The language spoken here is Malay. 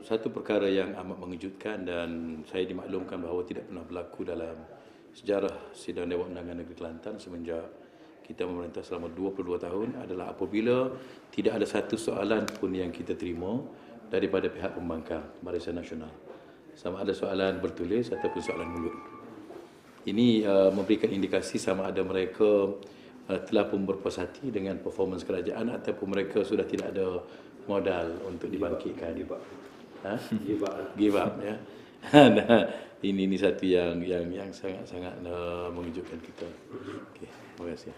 satu perkara yang amat mengejutkan dan saya dimaklumkan bahawa tidak pernah berlaku dalam sejarah sidang Dewan Undangan Negeri Kelantan semenjak kita memerintah selama 22 tahun adalah apabila tidak ada satu soalan pun yang kita terima daripada pihak pembangkang Barisan Nasional. Sama ada soalan bertulis ataupun soalan mulut. Ini uh, memberikan indikasi sama ada mereka telah pun berpuas hati dengan performance kerajaan ataupun mereka sudah tidak ada modal untuk dibangkitkan. Give up. Ha? Give up. Give up ya. Nah, ini ini satu yang yang yang sangat sangat uh, mengejutkan kita. Okey, terima kasih.